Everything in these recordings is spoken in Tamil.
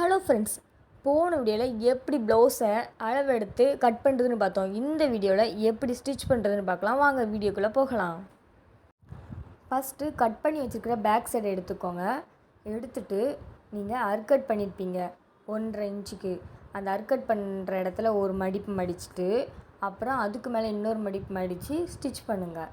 ஹலோ ஃப்ரெண்ட்ஸ் போன வீடியோவில் எப்படி ப்ளவுஸை அளவெடுத்து கட் பண்ணுறதுன்னு பார்த்தோம். இந்த வீடியோவில் எப்படி ஸ்டிச் பண்ணுறதுன்னு பார்க்கலாம். வாங்க வீடியோக்குள்ளே போகலாம். ஃபஸ்ட்டு கட் பண்ணி வச்சுருக்கிற பேக் சைடை எடுத்துக்கோங்க. எடுத்துட்டு நீங்கள் அர்கட் பண்ணியிருப்பீங்க ஒன்றரை இன்ச்சுக்கு. அந்த அர்கட் பண்ணுற இடத்துல ஒரு மடிப்பு மடிச்சுட்டு அப்புறம் அதுக்கு மேலே இன்னொரு மடிப்பு மடித்து ஸ்டிச் பண்ணுங்கள்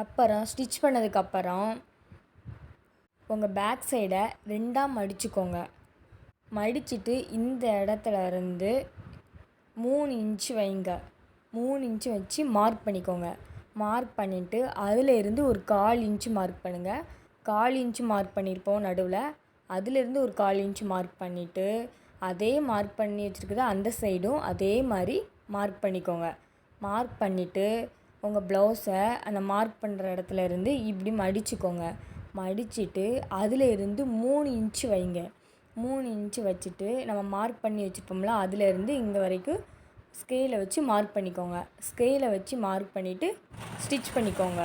அப்புறம் ஸ்டிச் பண்ணதுக்கப்புறம் உங்கள் பேக் சைடை ரெண்டாக மடிச்சுக்கோங்க. மடிச்சிட்டு இந்த இடத்துல இருந்து மூணு இன்ச்சு வைங்க. மூணு இன்ச்சு வச்சு மார்க் பண்ணிக்கோங்க. மார்க் பண்ணிவிட்டு அதிலேருந்து ஒரு கால் இன்ச்சு மார்க் பண்ணுங்கள் கால் இன்ச்சு மார்க் பண்ணியிருப்போம் நடுவில். அதிலேருந்து ஒரு கால் இன்ச்சு மார்க் பண்ணிவிட்டு அதே மார்க் பண்ணி வச்சுருக்குது அந்த சைடும் அதே மாதிரி மார்க் பண்ணிக்கோங்க. மார்க் பண்ணிவிட்டு உங்கள் ப்ளவுஸை அந்த மார்க் பண்ணுற இடத்துல இருந்து இப்படி மடிச்சுக்கோங்க. மடிச்சிட்டு அதில் இருந்து மூணு இன்ச்சு வைங்க. மூணு இன்ச்சு வச்சுட்டு நம்ம மார்க் பண்ணி வச்சுருப்போம்ல அதுலேருந்து இங்கே வரைக்கும் ஸ்கேலை வச்சு மார்க் பண்ணிக்கோங்க. ஸ்கேலை வச்சு மார்க் பண்ணிவிட்டு ஸ்டிச் பண்ணிக்கோங்க.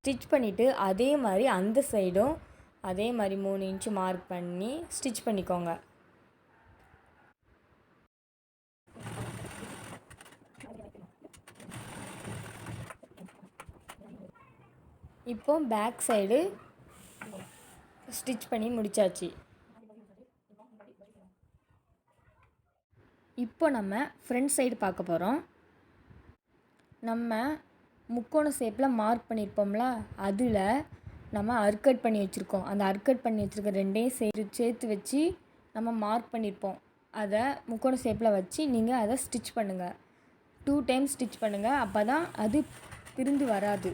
ஸ்டிச் பண்ணிவிட்டு அதே மாதிரி அந்த சைடும் அதே மாதிரி மூணு இன்ச்சு மார்க் பண்ணி ஸ்டிச் பண்ணிக்கோங்க. இப்போ பேக் சைடு ஸ்டிச் பண்ணி முடிச்சாச்சு. இப்போ நம்ம ஃப்ரண்ட் சைடு பார்க்க போகிறோம் நம்ம முக்கோண ஷேப்பில் மார்க் பண்ணியிருப்போம்ல அதில் நம்ம அர்கட் பண்ணி வச்சுருக்கோம். அந்த அர்கட் பண்ணி வச்சுருக்க ரெண்டையும் சேர்த்து சேர்த்து வச்சு நம்ம மார்க் பண்ணியிருப்போம் அதை முக்கோண ஷேப்பில் வச்சு நீங்கள் அதை ஸ்டிச் பண்ணுங்கள் டூ டைம் ஸ்டிச் பண்ணுங்கள் அப்போ தான் அது பிரிந்து வராது.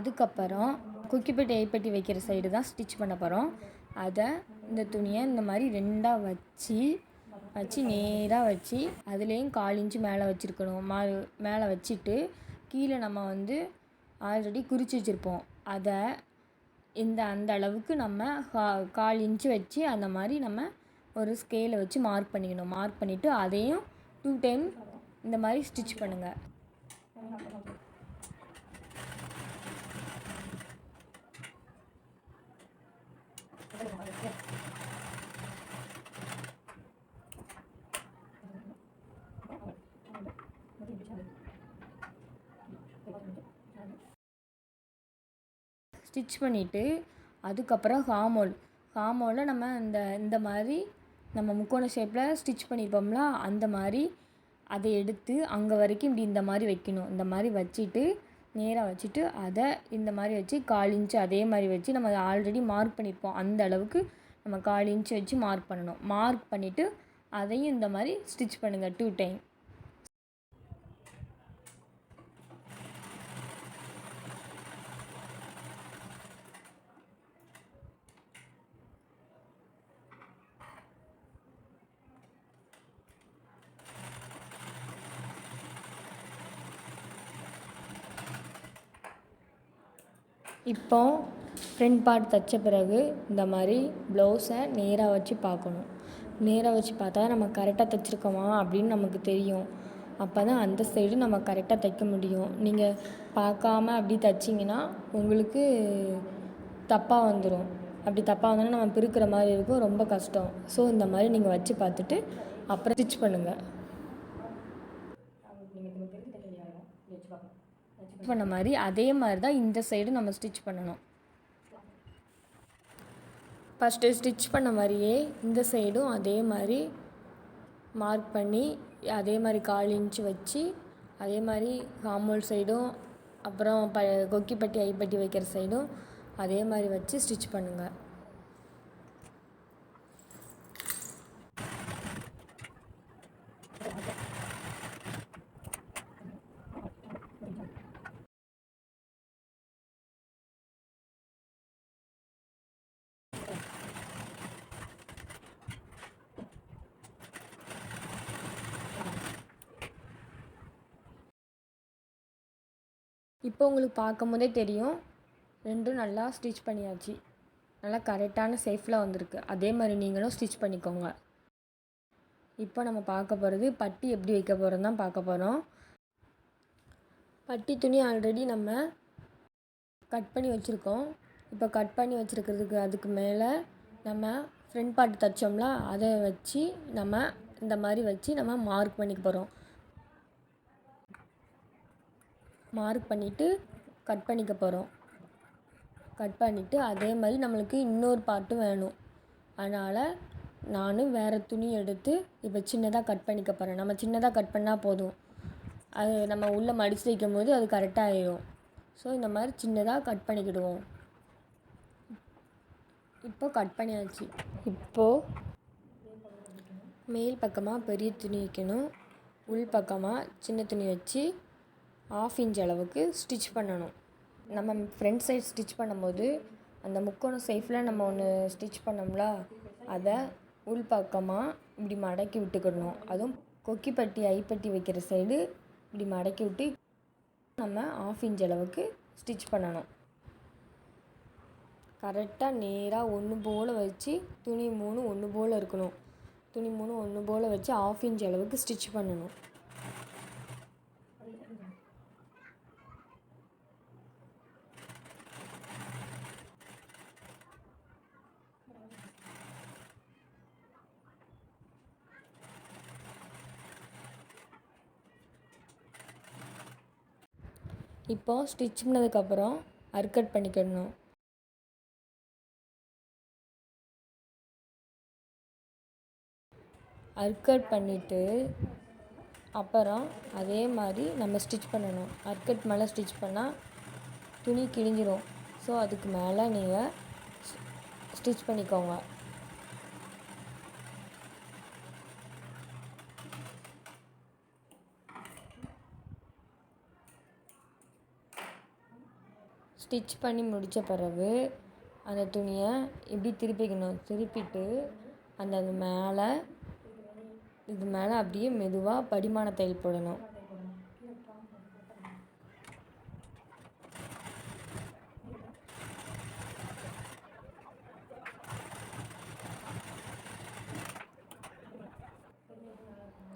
அதுக்கப்புறம் குக்கிப்பெட்டி ஐப்பெட்டி வைக்கிற சைடு தான் ஸ்டிச் பண்ண போகிறோம் அதை இந்த துணியை இந்த மாதிரி ரெண்டாக வச்சு வச்சு நேராக வச்சு அதுலேயும் கால் இன்ச்சு மேலே வச்சுருக்கணும். மா மேலே வச்சுட்டு கீழே நம்ம வந்து ஆல்ரெடி குறித்து வச்சுருப்போம். அதை இந்த அந்த அளவுக்கு நம்ம கா கால் இன்ச்சு வச்சு அந்த மாதிரி நம்ம ஒரு ஸ்கேலை வச்சு மார்க் பண்ணிக்கணும். மார்க் பண்ணிவிட்டு அதையும் டூ டைம் இந்த மாதிரி ஸ்டிச் பண்ணுங்கள் ஸ்டிச் பண்ணிவிட்டு அதுக்கப்புறம் ஹாமோல் ஹாமோலில் நம்ம இந்த இந்த மாதிரி நம்ம முக்கோண ஷேப்பில் ஸ்டிச் பண்ணியிருப்போம்ல அந்த மாதிரி அதை எடுத்து அங்கே வரைக்கும் இப்படி இந்த மாதிரி வைக்கணும். இந்த மாதிரி வச்சுட்டு நேராக வச்சுட்டு அதை இந்த மாதிரி வச்சு கால் இன்ச்சு அதே மாதிரி வச்சு நம்ம அதை ஆல்ரெடி மார்க் பண்ணியிருப்போம் அந்த அளவுக்கு நம்ம கால் இன்ச்சு வச்சு மார்க் பண்ணணும். மார்க் பண்ணிவிட்டு அதையும் இந்த மாதிரி ஸ்டிச் பண்ணுங்கள் டூ டைம். இப்போ ஃப்ரண்ட் பார்ட் தைச்ச பிறகு இந்த மாதிரி ப்ளவுஸை நேராக வச்சு பார்க்கணும். நேராக வச்சு பார்த்தா நம்ம கரெக்டாக தைச்சிருக்கோமா அப்படின்னு நமக்கு தெரியும். அப்போ தான் அந்த சைடு நம்ம கரெக்டாக தைக்க முடியும். நீங்கள் பார்க்காம அப்படி தைச்சிங்கன்னா உங்களுக்கு தப்பாக வந்துடும் அப்படி தப்பாக வந்தோன்னா நம்ம பிரிக்கிற மாதிரி இருக்கும். ரொம்ப கஷ்டம். ஸோ இந்த மாதிரி நீங்கள் வச்சு பார்த்துட்டு அப்புறம் ஸ்டிச் பண்ணுங்கள் பண்ண மாதிரி அதே மாதிரி தான் இந்த சைடு நம்ம ஸ்டிச் பண்ணணும். ஃபஸ்ட்டு ஸ்டிச் பண்ண மாதிரியே இந்த சைடும் அதே மாதிரி மார்க் பண்ணி அதே மாதிரி கால் இன்ச்சு வச்சு அதே மாதிரி காமோல் சைடும் அப்புறம் ப கொக்கிப்பட்டி ஐப்பட்டி வைக்கிற சைடும் அதே மாதிரி வச்சு ஸ்டிச் பண்ணுங்கள் இப்போ உங்களுக்கு பார்க்கும் போதே தெரியும். ரெண்டும் நல்லா ஸ்டிச் பண்ணியாச்சு. நல்லா கரெக்டான சேஃபில் வந்திருக்கு. அதே மாதிரி நீங்களும் ஸ்டிச் பண்ணிக்கோங்க. இப்போ நம்ம பார்க்க போகிறது பட்டி எப்படி வைக்க போகிறோம் தான் பார்க்க போகிறோம் பட்டி துணி ஆல்ரெடி நம்ம கட் பண்ணி வச்சுருக்கோம். இப்போ கட் பண்ணி வச்சுருக்கிறதுக்கு அதுக்கு மேலே நம்ம ஃப்ரண்ட் பார்ட் தைச்சோம்ல அதை வச்சு நம்ம இந்த மாதிரி வச்சு நம்ம மார்க் பண்ணிக்க போகிறோம் மார்க் பண்ணிவிட்டு கட் பண்ணிக்க போகிறோம் கட் பண்ணிவிட்டு அதே மாதிரி நம்மளுக்கு இன்னொரு பார்ட்டும் வேணும். அதனால் நானும் வேறு துணி எடுத்து இப்போ சின்னதாக கட் பண்ணிக்க போகிறேன் நம்ம சின்னதாக கட் பண்ணால் போதும். அது நம்ம உள்ளே மடித்து வைக்கும் போது அது கரெக்டாக ஆயிடும் ஸோ இந்த மாதிரி சின்னதாக கட் பண்ணிக்கிடுவோம். இப்போ கட் பண்ணியாச்சு. இப்போது மேல் பக்கமாக பெரிய துணி வைக்கணும். உள் பக்கமாக சின்ன துணி வச்சு ஆஃப் இன்ச் அளவுக்கு ஸ்டிச் பண்ணணும். நம்ம ஃப்ரண்ட் சைட் ஸ்டிச் பண்ணும்போது அந்த முக்கோணம் சைஃபில் நம்ம ஒன்று ஸ்டிச் பண்ணோம்ல அதை உள் பக்கமாக இப்படி மடக்கி விட்டுக்கிடணும். அதுவும் கொக்கிப்பட்டி ஐப்பட்டி வைக்கிற சைடு இப்படி மடக்கி விட்டு நம்ம ஆஃப் இன்ச் அளவுக்கு ஸ்டிச் பண்ணணும். கரெக்டாக நேராக ஒன்று போல் வச்சு துணி மூணு ஒன்று போல் இருக்கணும். துணி மூணு ஒன்று போல் வச்சு ஆஃப் இன்ச் அளவுக்கு ஸ்டிச் பண்ணணும். இப்போ ஸ்டிச் பண்ணதுக்கப்புறம் அர்க்கட் பண்ணிக்கிடணும். அர்க்கட் பண்ணிவிட்டு அப்புறம் அதே மாதிரி நம்ம ஸ்டிச் பண்ணணும். அர்க்கட் மேலே ஸ்டிச் பண்ணால் துணி கிழிஞ்சிரும். ஸோ அதுக்கு மேலே நீங்கள் ஸ்டிச் பண்ணிக்கோங்க. ஸ்டிச் பண்ணி முடித்த பிறகு அந்த துணியை இப்படி திருப்பிக்கணும். திருப்பிட்டு அந்த அது மேலே இது மேலே அப்படியே மெதுவாக படிமான தையல் போடணும்.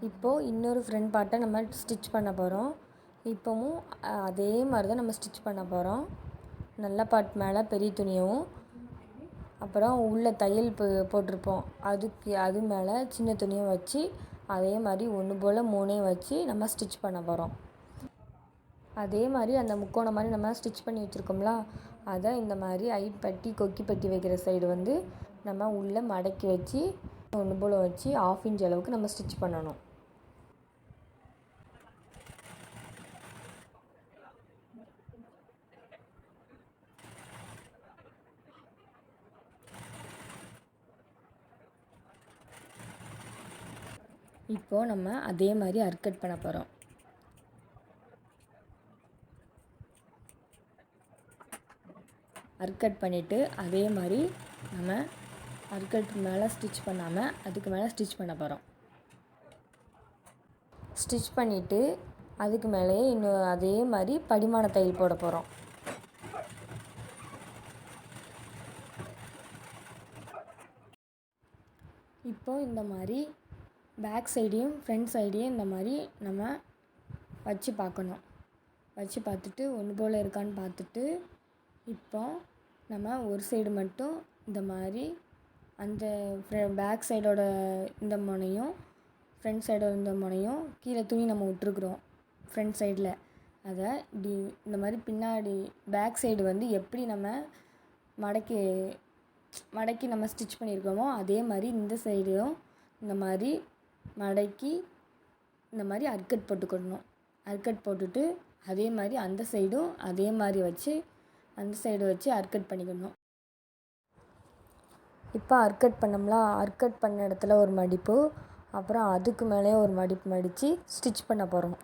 இப்போது இன்னொரு ஃப்ரண்ட் பார்ட்டை நம்ம ஸ்டிச் பண்ண போகிறோம் இப்போவும் அதே மாதிரி தான் நம்ம ஸ்டிச் பண்ண போகிறோம் நல்ல பார்ட் மேலே பெரிய துணியவும் அப்புறம் உள்ளே தையல் போ போட்டிருப்போம். அதுக்கு அது மேலே சின்ன துணியும் வச்சு அதே மாதிரி ஒன்று போல் மூணையும் வச்சு நம்ம ஸ்டிச் பண்ண போகிறோம் அதே மாதிரி அந்த முக்கோணம் மாதிரி நம்ம ஸ்டிச் பண்ணி வச்சுருக்கோம்ல அதை இந்த மாதிரி ஐப்பட்டி கொக்கி பட்டி வைக்கிற சைடு வந்து நம்ம உள்ளே மடக்கி வச்சு ஒன்று போல் வச்சு ஆஃப் இன்ச் அளவுக்கு நம்ம ஸ்டிச் பண்ணணும். இப்போது நம்ம அதே மாதிரி அர்க்கட் பண்ண போகிறோம் அர்க்கட் பண்ணிவிட்டு அதே மாதிரி நம்ம அர்க்கட் மேலே ஸ்டிச் பண்ணாமல் அதுக்கு மேலே ஸ்டிச் பண்ண போகிறோம் ஸ்டிச் பண்ணிவிட்டு அதுக்கு மேலேயே இன்னும் அதே மாதிரி படிமான தையல் போட போகிறோம் இப்போ இந்த மாதிரி பேக் சைடையும் ஃப்ரண்ட் சைடையும் இந்த மாதிரி நம்ம வச்சு பார்க்கணும். வச்சு பார்த்துட்டு ஒன்று போல் இருக்கான்னு பார்த்துட்டு இப்போ நம்ம ஒரு சைடு மட்டும் இந்த மாதிரி அந்த பேக் சைடோட இந்த முனையும் ஃப்ரண்ட் சைடோட இந்த முனையும் கீழே துணி நம்ம விட்ருக்குறோம் ஃப்ரண்ட் சைடில். அதை இப்படி இந்த மாதிரி பின்னாடி பேக் சைடு வந்து எப்படி நம்ம மடக்கி மடக்கி நம்ம ஸ்டிச் பண்ணியிருக்கோமோ அதே மாதிரி இந்த சைடும் இந்த மாதிரி மடக்கி இந்த மாதிரி அர்க்கட் போட்டுக்கிடணும் அர்க்கட் போட்டுட்டு அதே மாதிரி அந்த சைடும் அதே மாதிரி வச்சு அந்த சைடு வச்சு அர்க்கட் பண்ணிக்கணும். இப்போ அர்க்கட் பண்ணோம்ல அர்க்கட் பண்ண இடத்துல ஒரு மடிப்பு அப்புறம் அதுக்கு மேலே ஒரு மடிப்பு மடித்து ஸ்டிச் பண்ண போகிறோம்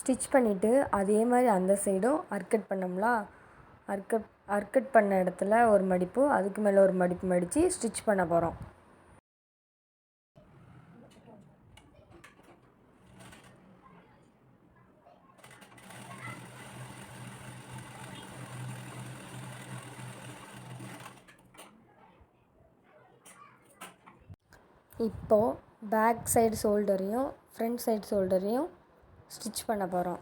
ஸ்டிச் பண்ணிவிட்டு அதே மாதிரி அந்த சைடும் அர்க்கட் பண்ணோம்லா? அர்க்கட் அர்க்கட் பண்ண இடத்துல ஒரு மடிப்பு அதுக்கு மேலே ஒரு மடிப்பு மடித்து ஸ்டிச் பண்ண போகிறோம் இப்போது பேக் சைடு ஷோல்டரையும் ஃப்ரண்ட் சைடு ஷோல்டரையும் ஸ்டிச் பண்ண போகிறோம்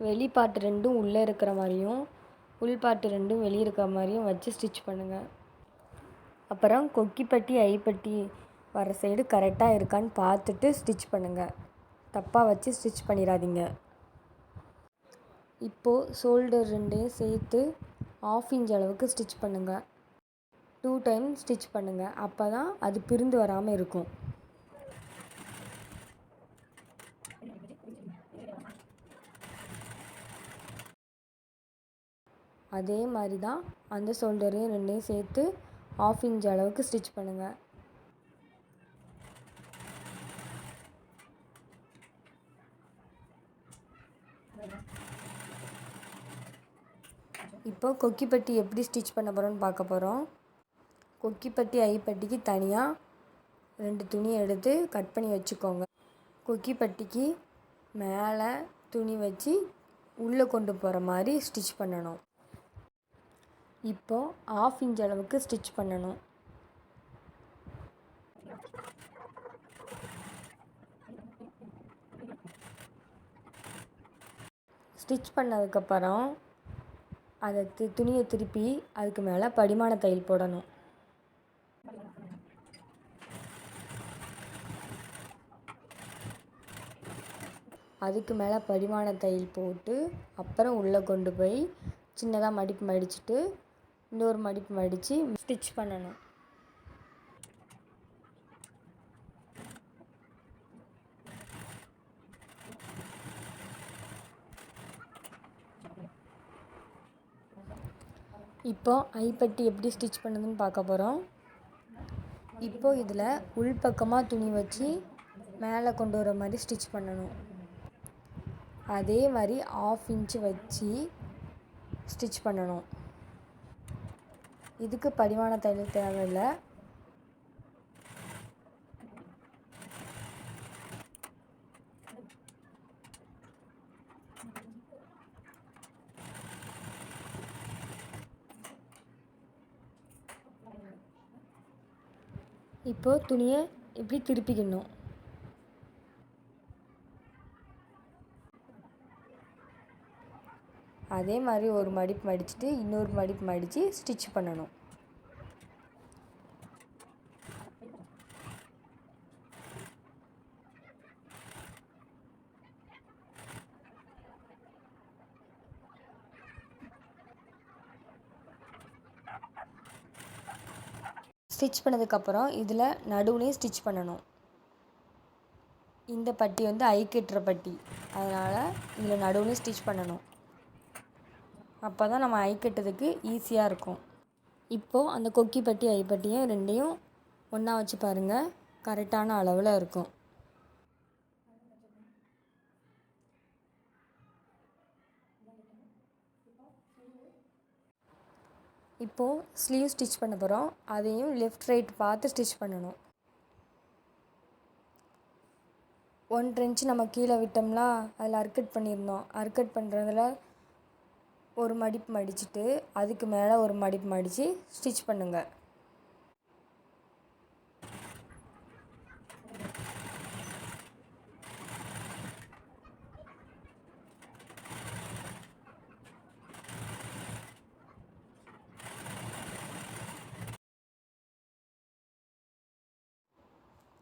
வெளிப்பாட்டு ரெண்டும் உள்ளே இருக்கிற மாதிரியும் உள்பாட்டு ரெண்டும் வெளியே இருக்கிற மாதிரியும் வச்சு ஸ்டிச் பண்ணுங்கள் அப்புறம் கொக்கிப்பட்டி ஐப்பட்டி வர சைடு கரெக்டாக இருக்கான்னு பார்த்துட்டு ஸ்டிச் பண்ணுங்கள் தப்பாக வச்சு ஸ்டிச் பண்ணிடாதீங்க. இப்போது ஷோல்டர் ரெண்டையும் சேர்த்து ஆஃப் இன்ச் அளவுக்கு ஸ்டிச் பண்ணுங்கள் டூ டைம் ஸ்டிச் பண்ணுங்கள் அப்போ தான் அது பிரிந்து வராமல் இருக்கும். அதே மாதிரி தான் அந்த ஷோல்டரையும் ரெண்டையும் சேர்த்து ஆஃப் இன்ச் அளவுக்கு ஸ்டிச் பண்ணுங்கள் இப்போ கொக்கிப்பட்டி எப்படி ஸ்டிச் பண்ண போகிறோம்னு பார்க்க போகிறோம் கொக்கிப்பட்டி ஐப்பட்டிக்கு தனியாக ரெண்டு துணி எடுத்து கட் பண்ணி வச்சுக்கோங்க. கொக்கிப்பட்டிக்கு மேலே துணி வச்சு உள்ளே கொண்டு போகிற மாதிரி ஸ்டிச் பண்ணணும். இப்போது ஆஃப் இன்ச் அளவுக்கு ஸ்டிச் பண்ணணும். ஸ்டிச் பண்ணதுக்கப்புறம் அதை து துணியை திருப்பி அதுக்கு மேலே படிமான தையல் போடணும். அதுக்கு மேலே படிமான தையல் போட்டு அப்புறம் உள்ளே கொண்டு போய் சின்னதாக மடிப்பு மடிச்சுட்டு இன்னொரு மடிப்பு மடித்து ஸ்டிச் பண்ணணும். இப்போ ஐப்பட்டி எப்படி ஸ்டிச் பண்ணுதுன்னு பார்க்க போகிறோம் இப்போ இதில் உள்பக்கமாக துணி வச்சு மேலே கொண்டு வர மாதிரி ஸ்டிச் பண்ணணும். அதே மாதிரி ஆஃப் இன்ச்சு வச்சு ஸ்டிச் பண்ணணும். இதுக்கு படிமான தையல் தேவையில்லை. இப்போது துணியை இப்படி திருப்பிக்கணும். அதே மாதிரி ஒரு மடிப்பு மடிச்சுட்டு இன்னொரு மடிப்பு மடித்து ஸ்டிச் பண்ணணும். ஸ்டிச் பண்ணதுக்கப்புறம் இதில் நடுவுலையும் ஸ்டிச் பண்ணணும். இந்த பட்டி வந்து ஐ கட்டுற பட்டி. அதனால் இதில் நடுவுலையும் ஸ்டிச் பண்ணணும். அப்போ தான் நம்ம ஐ கட்டுறதுக்கு ஈஸியாக இருக்கும். இப்போது அந்த கொக்கி பட்டி ஐப்பட்டியும் ரெண்டையும் ஒன்றா வச்சு பாருங்கள் கரெக்டான அளவில் இருக்கும். இப்போது ஸ்லீவ் ஸ்டிச் பண்ண போகிறோம் அதையும் லெஃப்ட் ரைட் பார்த்து ஸ்டிச் பண்ணணும். ஒன்றரை இன்ச்சு நம்ம கீழே விட்டோம்னா அதில் அர்க்கட் பண்ணியிருந்தோம் அர்க்கட் பண்ணுறதுல ஒரு மடிப்பு மடிச்சுட்டு அதுக்கு மேலே ஒரு மடிப்பு மடித்து ஸ்டிச் பண்ணுங்கள்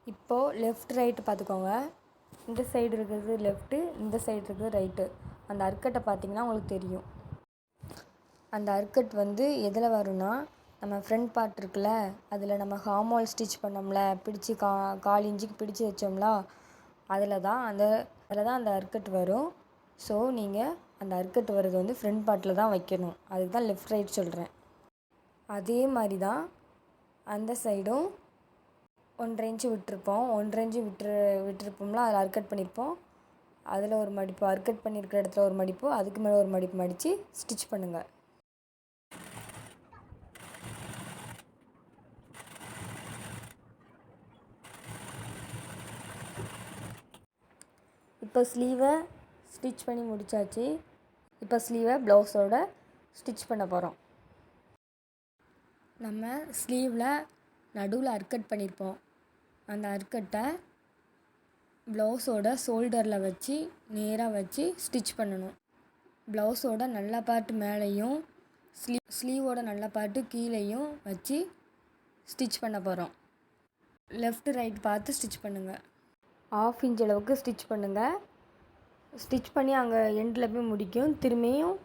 இப்போது லெஃப்ட் ரைட்டு பார்த்துக்கோங்க. இந்த சைடு இருக்கிறது லெஃப்ட்டு இந்த சைடு இருக்கிறது ரைட்டு அந்த அர்க்கட்டை பார்த்தீங்கன்னா உங்களுக்கு தெரியும். அந்த அர்க்கட் வந்து எதில் வரும்னா நம்ம ஃப்ரண்ட் பார்ட் இருக்குல்ல அதில் நம்ம ஹார்மோல் ஸ்டிச் பண்ணோம்ல பிடிச்சி கா கால் இன்ச்சுக்கு பிடிச்சி வச்சோம்ல அதில் தான் அந்த அதில் தான் அந்த அர்க்கட் வரும். ஸோ நீங்கள் அந்த அர்க்கட் வர்றது வந்து ஃப்ரண்ட் பார்ட்டில் தான் வைக்கணும். அதுக்கு தான் லெஃப்ட் ரைட் சொல்கிறேன் அதே மாதிரி தான் அந்த சைடும் ஒன்றரை இன்ச்சு விட்டுருப்போம். ஒன்றரை இன்ச்சு விட்டு விட்டுருப்போம்ல அதில் அர்க்கட் பண்ணியிருப்போம் அதில் ஒரு மடிப்பு அர்க்கட் பண்ணியிருக்கிற இடத்துல ஒரு மடிப்பு அதுக்கு மேலே ஒரு மடிப்பு மடித்து ஸ்டிச் பண்ணுங்கள் இப்போ ஸ்லீவை ஸ்டிச் பண்ணி முடித்தாச்சு இப்போ ஸ்லீவை ப்ளவுஸோட ஸ்டிச் பண்ண போகிறோம் நம்ம ஸ்லீவில் நடுவில் அர்க்கட் பண்ணியிருப்போம் அந்த அர்க்கட்டை ப்ளவுஸோட ஷோல்டரில் வச்சு நேராக வச்சு ஸ்டிச் பண்ணணும். ப்ளவுஸோட நல்ல பார்ட்டு மேலேயும் ஸ்லீ ஸ்லீவோட நல்ல பார்ட்டு கீழேயும் வச்சு ஸ்டிச் பண்ண போகிறோம் லெஃப்ட் ரைட் பார்த்து ஸ்டிச் பண்ணுங்கள் ஆஃப் இன்ச் அளவுக்கு ஸ்டிச் பண்ணுங்கள் ஸ்டிச் பண்ணி அங்கே எண்டில் போய் முடிக்கும். திரும்பியும்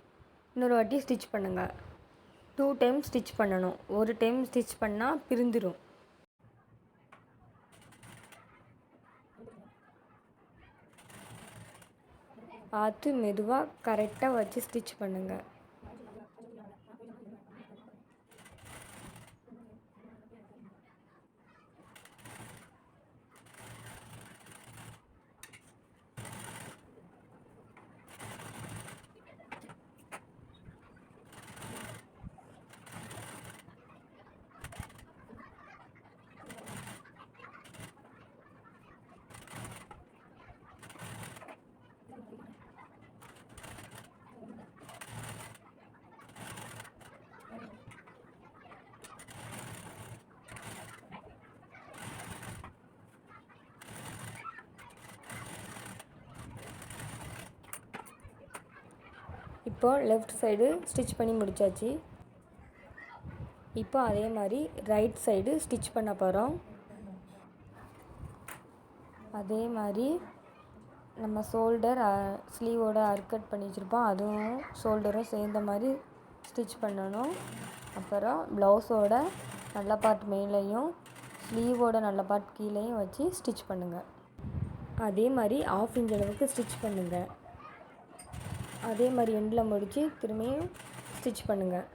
இன்னொரு வாட்டி ஸ்டிச் பண்ணுங்கள் டூ டைம் ஸ்டிச் பண்ணணும். ஒரு டைம் ஸ்டிச் பண்ணால் பிரிந்துடும் பார்த்து மெதுவாக கரெக்டாக வச்சு ஸ்டிச் பண்ணுங்கள் இப்போ லெஃப்ட் சைடு ஸ்டிச் பண்ணி முடித்தாச்சு இப்போ அதே மாதிரி ரைட் சைடு ஸ்டிச் பண்ண போகிறோம் அதே மாதிரி நம்ம ஷோல்டர் ஸ்லீவோட அர்க்கட் பண்ணி வச்சுருப்போம். அதுவும் ஷோல்டரும் சேர்ந்த மாதிரி ஸ்டிச் பண்ணணும். அப்புறம் ப்ளவுஸோட நல்ல பார்ட் மேலேயும் ஸ்லீவோட நல்ல பார்ட் கீழேயும் வச்சு ஸ்டிச் பண்ணுங்கள் அதே மாதிரி ஆஃப் இன்ச் அளவுக்கு ஸ்டிச் பண்ணுங்கள் அதே மாதிரி எண்டில் முடித்து திரும்பியும் ஸ்டிச் பண்ணுங்கள்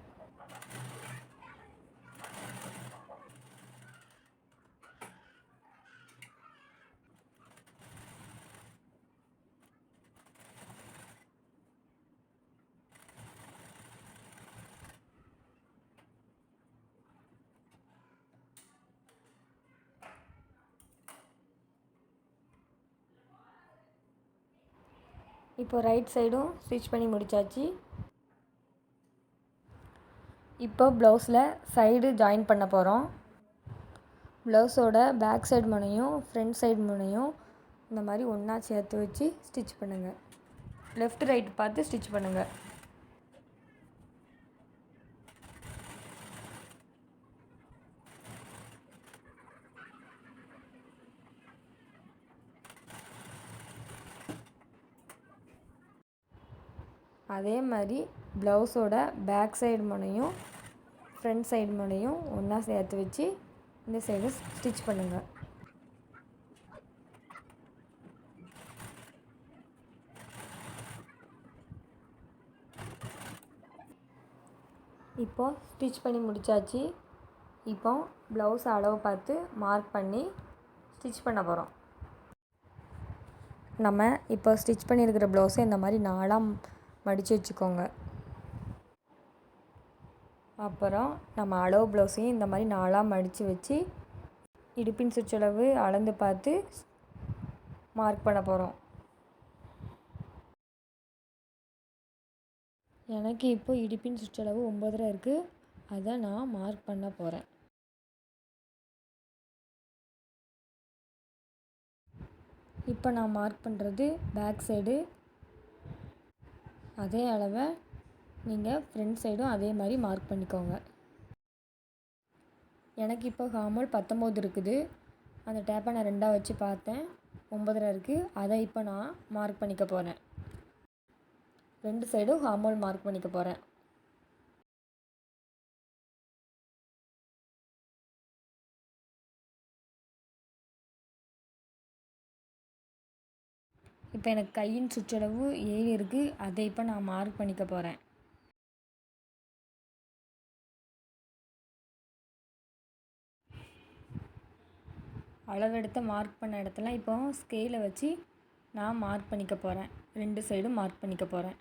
இப்போ ரைட் சைடும் ஸ்டிச் பண்ணி முடித்தாச்சு இப்போ ப்ளவுஸில் சைடு ஜாயின் பண்ண போகிறோம் ப்ளவுஸோட பேக் சைடு முனையும் ஃப்ரண்ட் சைடு முனையும் இந்த மாதிரி ஒன்றா சேர்த்து வச்சு ஸ்டிச் பண்ணுங்கள் லெஃப்ட் ரைட் பார்த்து ஸ்டிச் பண்ணுங்கள் அதே மாதிரி ப்ளவுஸோட பேக் சைடு முனையும் ஃப்ரண்ட் சைடு முனையும் ஒன்றா சேர்த்து வச்சு இந்த சைடு ஸ்டிச் பண்ணுங்கள் இப்போ ஸ்டிச் பண்ணி முடித்தாச்சு இப்போ ப்ளவுஸ் அளவு பார்த்து மார்க் பண்ணி ஸ்டிச் பண்ண போகிறோம் நம்ம இப்போ ஸ்டிச் பண்ணியிருக்கிற ப்ளவுஸை இந்த மாதிரி நாலாம் மடித்து வச்சுக்கோங்க. அப்புறம் நம்ம அளவு ப்ளவுஸையும் இந்த மாதிரி நாளாக மடித்து வச்சு இடுப்பின் சுற்றளவு அளந்து பார்த்து மார்க் பண்ண போகிறோம் எனக்கு இப்போ இடுப்பின் சுற்றளவு ஒம்பதரை இருக்குது அதை நான் மார்க் பண்ண போகிறேன் இப்போ நான் மார்க் பண்ணுறது பேக் சைடு அதே அளவை நீங்கள் ஃப்ரண்ட் சைடும் அதே மாதிரி மார்க் பண்ணிக்கோங்க. எனக்கு இப்போ ஹார்மோல் பத்தொம்போது இருக்குது. அந்த டேப்பை நான் ரெண்டாக வச்சு பார்த்தேன். ஒம்பதரை இருக்குது அதை இப்போ நான் மார்க் பண்ணிக்க போகிறேன் ரெண்டு சைடும் ஹார்மோல் மார்க் பண்ணிக்க போகிறேன் இப்போ எனக்கு கையின் சுற்றளவு ஏழு இருக்குது அதை இப்போ நான் மார்க் பண்ணிக்க போகிறேன் அளவெடுத்து மார்க் பண்ண இடத்துல இப்போ ஸ்கேலை வச்சு நான் மார்க் பண்ணிக்க போகிறேன் ரெண்டு சைடும் மார்க் பண்ணிக்க போகிறேன்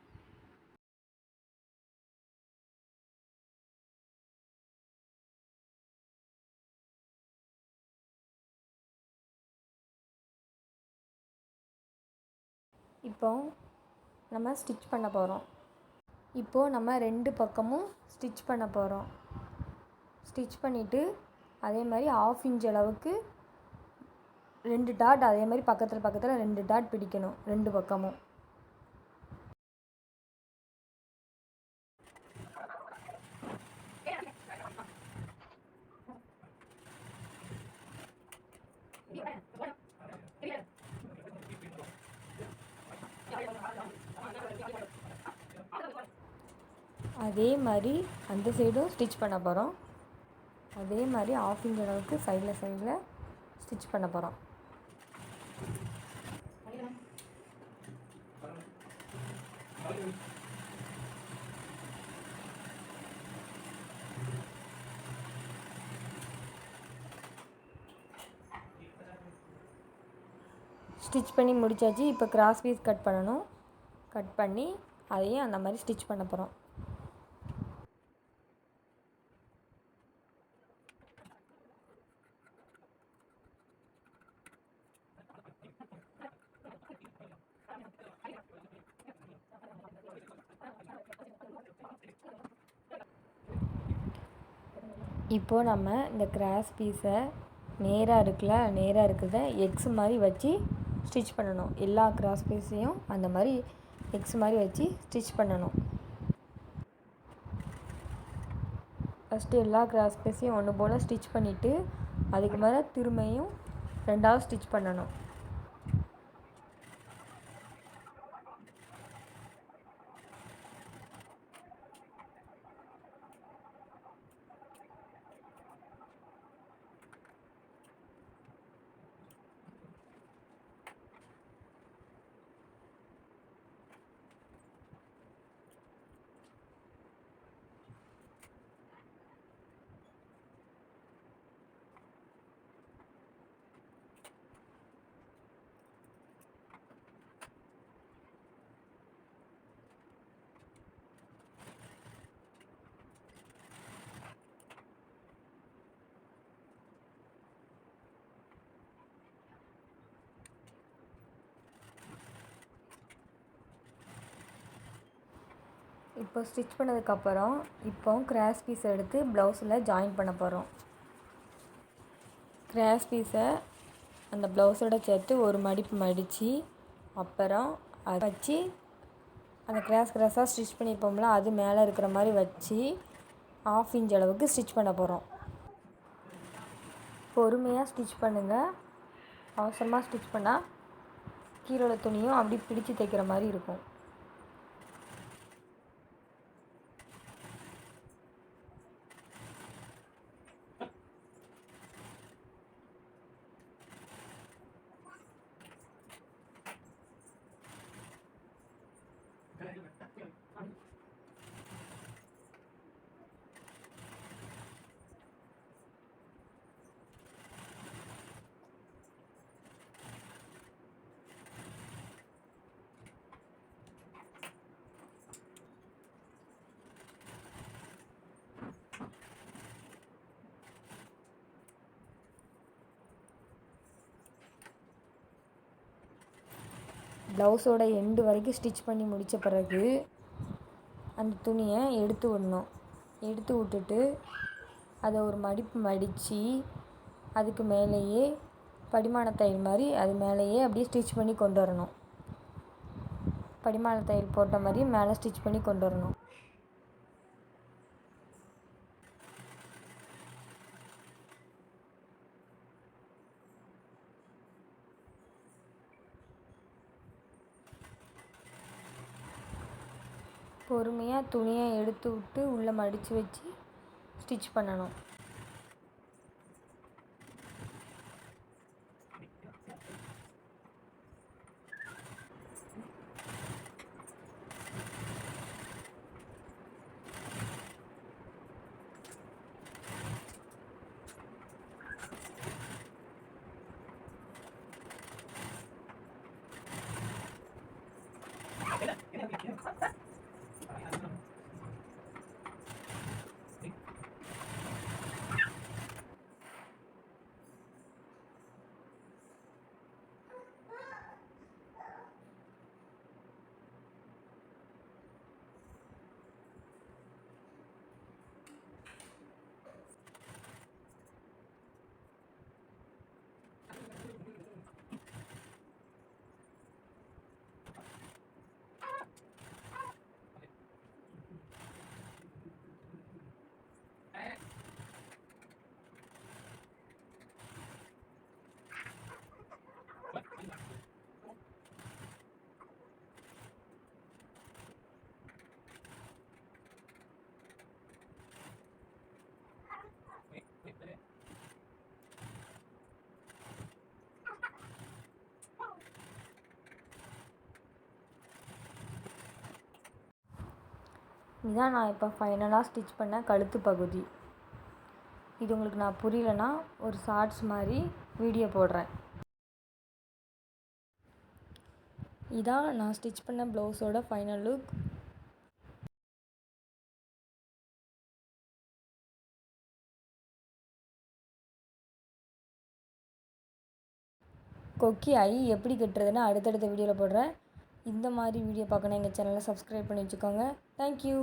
இப்போ நம்ம ஸ்டிச் பண்ண போகிறோம் இப்போது நம்ம ரெண்டு பக்கமும் ஸ்டிச் பண்ண போகிறோம் ஸ்டிச் பண்ணிவிட்டு அதே மாதிரி ஆஃப் இன்ச் அளவுக்கு ரெண்டு டாட் அதே மாதிரி பக்கத்தில் பக்கத்தில் ரெண்டு டாட் பிடிக்கணும் ரெண்டு பக்கமும். அதே மாதிரி அந்த சைடும் ஸ்டிச் பண்ண போகிறோம் அதே மாதிரி ஆஃப் இன்ச் அளவுக்கு சைடில் சைடில் ஸ்டிச் பண்ண போகிறோம் ஸ்டிச் பண்ணி முடிச்சாச்சு. இப்போ கிராஸ் பீஸ் கட் பண்ணணும். கட் பண்ணி அதையும் அந்த மாதிரி ஸ்டிச் பண்ண போகிறோம் இப்போது நம்ம இந்த கிராஸ் பீஸை நேராக இருக்குல்ல நேராக இருக்கிறத எக்ஸ் மாதிரி வச்சு ஸ்டிச் பண்ணணும். எல்லா கிராஸ் பீஸையும் அந்த மாதிரி எக்ஸ் மாதிரி வச்சு ஸ்டிச் பண்ணணும். ஃபஸ்ட்டு எல்லா கிராஸ் பீஸையும் ஒன்று போல் ஸ்டிச் பண்ணிவிட்டு அதுக்கு மேலே திரும்பியும் ரெண்டாவது ஸ்டிச் பண்ணணும். இப்போ ஸ்டிச் பண்ணதுக்கப்புறம் இப்போ கிராஸ் பீஸ் எடுத்து ப்ளவுஸில் ஜாயின் பண்ண போகிறோம். கிராஸ் பீஸை அந்த ப்ளவுஸோட சேர்த்து ஒரு மடிப்பு மடித்து அப்புறம் அதை வச்சு அந்த கிராஸ் கிராஸாக ஸ்டிச் பண்ணியிருப்போம்ல அது மேலே இருக்கிற மாதிரி வச்சு ஆஃப் இன்ச் அளவுக்கு ஸ்டிச் பண்ண போகிறோம். பொறுமையாக ஸ்டிச் பண்ணுங்கள் அவசரமாக ஸ்டிச் பண்ணால் கீழே துணியும் அப்படி பிடிச்சு தைக்கிற மாதிரி இருக்கும். ப்ளவுஸோட எண்டு வரைக்கும் ஸ்டிச் பண்ணி முடித்த பிறகு அந்த துணியை எடுத்து விடணும். எடுத்து விட்டுட்டு அதை ஒரு மடிப்பு மடித்து அதுக்கு மேலேயே படிமான தையல் மாதிரி அது மேலேயே அப்படியே ஸ்டிச் பண்ணி கொண்டு வரணும். படிமான தையல் போட்ட மாதிரி மேலே ஸ்டிச் பண்ணி கொண்டு வரணும். பொறுமையாக துணியை எடுத்து விட்டு உள்ளே மடித்து வச்சு ஸ்டிச் பண்ணணும். இதான் நான் இப்போ ஃபைனலாக ஸ்டிச் பண்ண கழுத்து பகுதி. இது உங்களுக்கு நான் புரியலனா ஒரு ஷார்ட்ஸ் மாதிரி வீடியோ போடுறேன். இதான் நான் ஸ்டிச் பண்ண ப்ளவுஸோட ஃபைனல் லுக் கொக்கி ஐ எப்படி கட்டுறதுன்னு அடுத்தடுத்த வீடியோவில் போடுறேன். இந்த மாதிரி வீடியோ பார்க்கணும் எங்கள் சேனலை சப்ஸ்கிரைப் பண்ணி வச்சுக்கோங்க. தேங்க்யூ